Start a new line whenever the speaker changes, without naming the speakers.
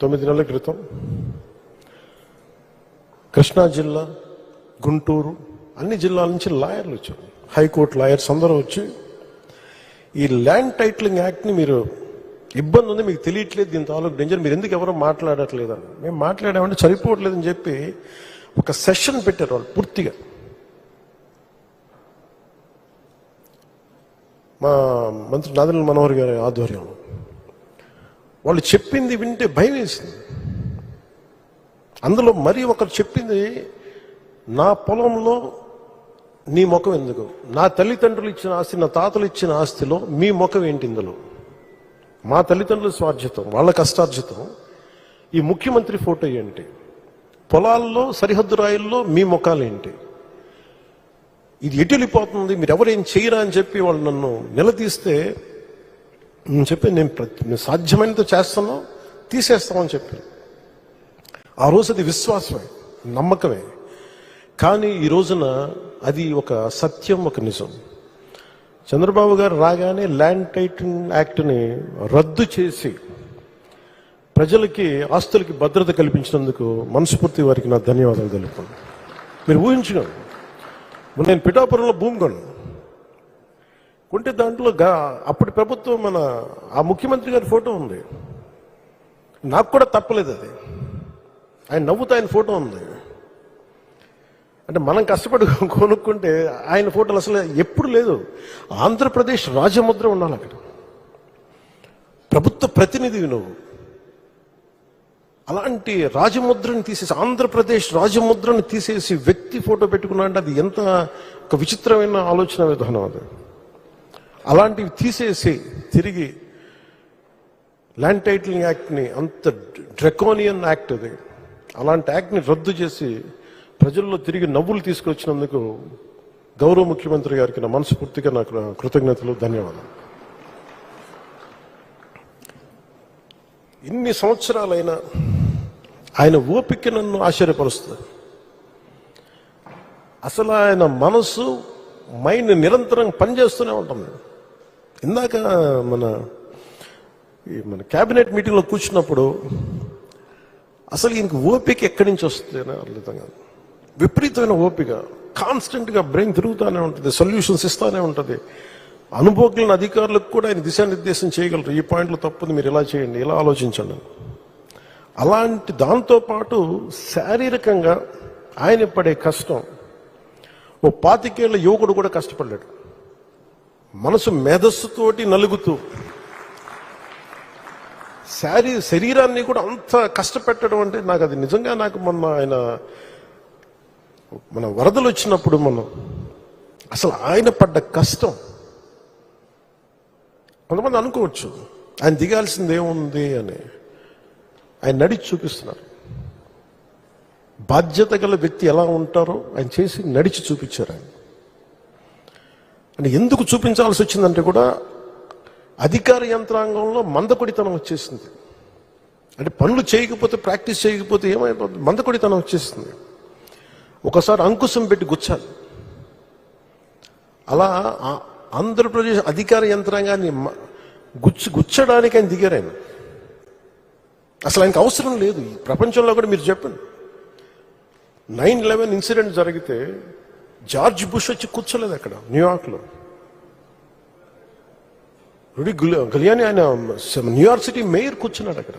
తొమ్మిది నెలల క్రితం కృష్ణా జిల్లా గుంటూరు అన్ని జిల్లాల నుంచి లాయర్లు వచ్చారు. హైకోర్టు లాయర్స్ అందరూ వచ్చి ఈ ల్యాండ్ టైటిలింగ్ యాక్ట్ని మీరు ఇబ్బంది ఉంది మీకు తెలియట్లేదు దీని తాలూకు డేంజర్ మీరు ఎందుకు ఎవరో మాట్లాడట్లేదు అని. మేము మాట్లాడామంటే సరిపోవట్లేదని చెప్పి ఒక సెషన్ పెట్టారు వాళ్ళు పూర్తిగా. మా మంత్రి నాదెల్ల మనోహర్ గారి ఆధ్వర్యంలో. వాళ్ళు చెప్పింది వింటే భయం వేసింది. అందులో మరి ఒకరు చెప్పింది నా పొలంలో నీ ముఖం ఎందుకు? నా తల్లిదండ్రులు ఇచ్చిన ఆస్తి నా తాతలు ఇచ్చిన ఆస్తిలో మీ ముఖం ఏంటి ఇందులో? మా తల్లిదండ్రుల స్వార్జితం వాళ్ళ కష్టార్జితం. ఈ ముఖ్యమంత్రి ఫోటో ఏంటి? పొలాల్లో సరిహద్దు రాయిల్లో మీ ముఖాలు ఏంటి? ఇది ఎటు వెళ్ళిపోతుంది? మీరు ఎవరేం చేయరా? అని చెప్పి వాళ్ళు నన్ను నిలదీస్తే చెప్పి నేను సాధ్యమైనంత చేస్తాను తీసేస్తామని చెప్పి ఆ రోజు అది విశ్వాసమే నమ్మకమే. కానీ ఈ రోజున అది ఒక సత్యం ఒక నిజం. చంద్రబాబు గారు రాగానే ల్యాండ్ టైటిల్ యాక్ట్ని రద్దు చేసి ప్రజలకి ఆస్తులకి భద్రత కల్పించినందుకు మనస్ఫూర్తి వారికి నా ధన్యవాదాలు తెలుపు మీరు ఊహించుకోండి. నేను పిఠాపురంలో భూమి కొన్నాను కొంటే దాంట్లో గా అప్పటి ప్రభుత్వం మన ఆ ముఖ్యమంత్రి గారి ఫోటో ఉంది. నాకు కూడా తప్పలేదు అది. ఆయన నవ్వుతూ ఆయన ఫోటో ఉంది. అంటే మనం కష్టపడి కొనుక్కుంటే ఆయన ఫోటోలు అసలు ఎప్పుడు లేదు. ఆంధ్రప్రదేశ్ రాజముద్ర ఉండాలి అక్కడ. ప్రభుత్వ ప్రతినిధివి నువ్వు. అలాంటి రాజముద్రని తీసేసి ఆంధ్రప్రదేశ్ రాజముద్రని తీసేసి వ్యక్తి ఫోటో పెట్టుకున్నా అంటే అది ఎంత ఒక విచిత్రమైన ఆలోచన విధానం అది. అలాంటివి తీసేసి తిరిగి ల్యాండ్ టైటిలింగ్ యాక్ట్ని అంత డ్రెకోనియన్ యాక్ట్ అది. అలాంటి యాక్ట్ని రద్దు చేసి ప్రజల్లో తిరిగి నవ్వులు తీసుకొచ్చినందుకు గౌరవ ముఖ్యమంత్రి గారికి నా మనస్ఫూర్తిగా నాకు కృతజ్ఞతలు ధన్యవాదాలు. ఇన్ని సంవత్సరాలైనా ఆయన ఓపిక నన్ను ఆశ్చర్యపరుస్తుంది. అసలు ఆయన మనసు మైండ్ నిరంతరం పనిచేస్తూనే ఉంటుంది. ఇందాక మన ఈ మన క్యాబినెట్ మీటింగ్లో కూర్చున్నప్పుడు అసలు ఇంక ఓపిక ఎక్కడి నుంచి వస్తుంది అర్థం కాదు. విపరీతమైన ఓపిక. కాన్స్టెంట్గా బ్రెయిన్ తిరుగుతూనే ఉంటుంది సొల్యూషన్స్ ఇస్తూనే ఉంటుంది. అనుభవజ్ఞులైన అధికారులకు కూడా ఆయన దిశానిర్దేశం చేయగలరు. ఈ పాయింట్లు తప్పుంది మీరు ఇలా చేయండి ఇలా ఆలోచించండి అలాంటి దాంతో పాటు శారీరకంగా ఆయన పడే కష్టం. ఓ పాతికేళ్ళ యువకుడు కూడా కష్టపడ్డాడు. మనసు మేధస్సుతోటి నలుగుతూ శారీ శరీరాన్ని కూడా అంత కష్టపెట్టడం అంటే నాకు అది నిజంగా నాకు మొన్న ఆయన మన వరదలు వచ్చినప్పుడు మనం అసలు ఆయన పడ్డ కష్టం కొంతమంది అనుకోవచ్చు. ఆయన దిగాల్సింది ఏముంది అని. ఆయన నడిచి చూపిస్తున్నారు. బాధ్యత గల వ్యక్తి ఎలా ఉంటారో ఆయన చేసి నడిచి చూపించారు ఆయన. అని ఎందుకు చూపించాల్సి వచ్చిందంటే కూడా అధికార యంత్రాంగంలో మందకొడితనం వచ్చేసింది. అంటే పనులు చేయకపోతే ప్రాక్టీస్ చేయకపోతే ఏమైపోతుంది మందకొడితనం వచ్చేసింది. ఒకసారి అంకుశం పెట్టి గుచ్చాలి అలా ఆ- ఆంధ్రప్రదేశ్ అధికార యంత్రాంగాన్ని మ- గుచ్చి గుచ్చడానికి ఆయన దిగారు ఆయన. అసలు ఆయనకు అవసరం లేదు. ఈ ప్రపంచంలో కూడా మీరు చెప్పండి. నైన్ లెవెన్ ఇన్సిడెంట్ జరిగితే జార్జ్ బుష్ వచ్చి కూర్చోలేదు అక్కడ న్యూయార్క్లో రుడి గులి- గలియాని ఆయన న్యూయార్క్ సిటీ మేయర్ కూర్చున్నాడు అక్కడ.